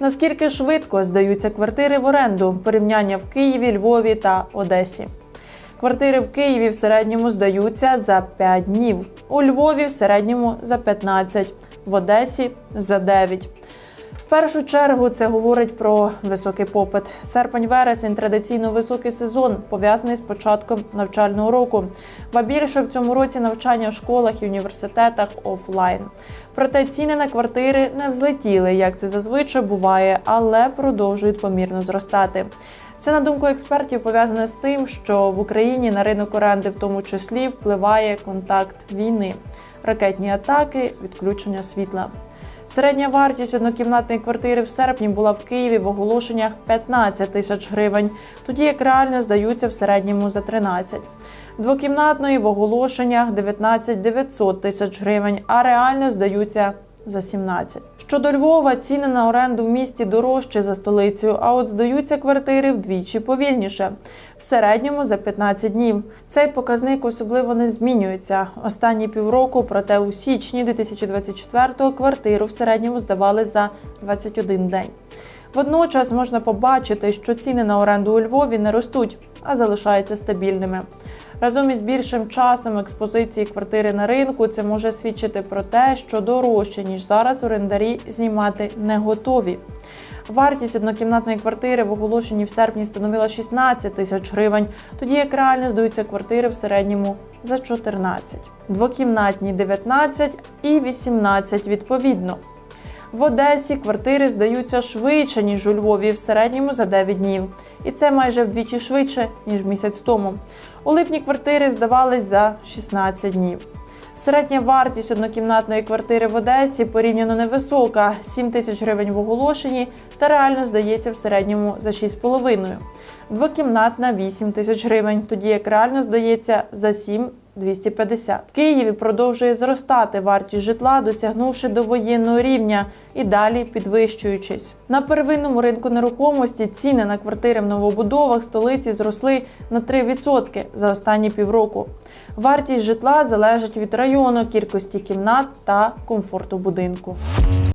Наскільки швидко здаються квартири в оренду? Порівняння в Києві, Львові та Одесі. Квартири в Києві в середньому здаються за 5 днів, у Львові в середньому за 15, в Одесі за 9. Першу чергу це говорить про високий попит. Серпень-вересень традиційно високий сезон, пов'язаний з початком навчального року. Ба більше в цьому році навчання в школах і університетах офлайн. Проте ціни на квартири не взлетіли, як це зазвичай буває, але продовжують помірно зростати. Це на думку експертів пов'язане з тим, що в Україні на ринок оренди в тому числі впливає контакт війни, ракетні атаки, відключення світла. Середня вартість однокімнатної квартири в серпні була в Києві в оголошеннях 15 тисяч гривень, тоді як реально здаються в середньому за 13. Двокімнатної в оголошеннях 19 900 тисяч гривень, а реально здаються за 17. Щодо Львова, ціни на оренду в місті дорожчі за столицею, а от здаються квартири вдвічі повільніше, в середньому за 15 днів. Цей показник особливо не змінюється. Останні півроку, проте у січні 2024-го квартиру в середньому здавали за 21 день. Водночас можна побачити, що ціни на оренду у Львові не ростуть, а залишаються стабільними. Разом із більшим часом експозиції квартири на ринку це може свідчити про те, що дорожче ніж зараз орендарі знімати не готові. Вартість однокімнатної квартири в оголошенні в серпні становила 16 тисяч гривень, тоді як реально здаються квартири в середньому за 14. Двокімнатні 19 і 18 відповідно. В Одесі квартири здаються швидше, ніж у Львові, в середньому за 9 днів. І це майже вдвічі швидше, ніж місяць тому. У липні квартири здавались за 16 днів. Середня вартість однокімнатної квартири в Одесі порівняно невисока 7 тисяч гривень в оголошенні та реально здається в середньому за 6,5. Двокімнатна 8 тисяч гривень, тоді як реально здається за 7 250. В Києві продовжує зростати вартість житла, досягнувши до воєнного рівня і далі підвищуючись. На первинному ринку нерухомості ціни на квартири в новобудовах столиці зросли на 3% за останні півроку. Вартість житла залежить від району, кількості кімнат та комфорту будинку.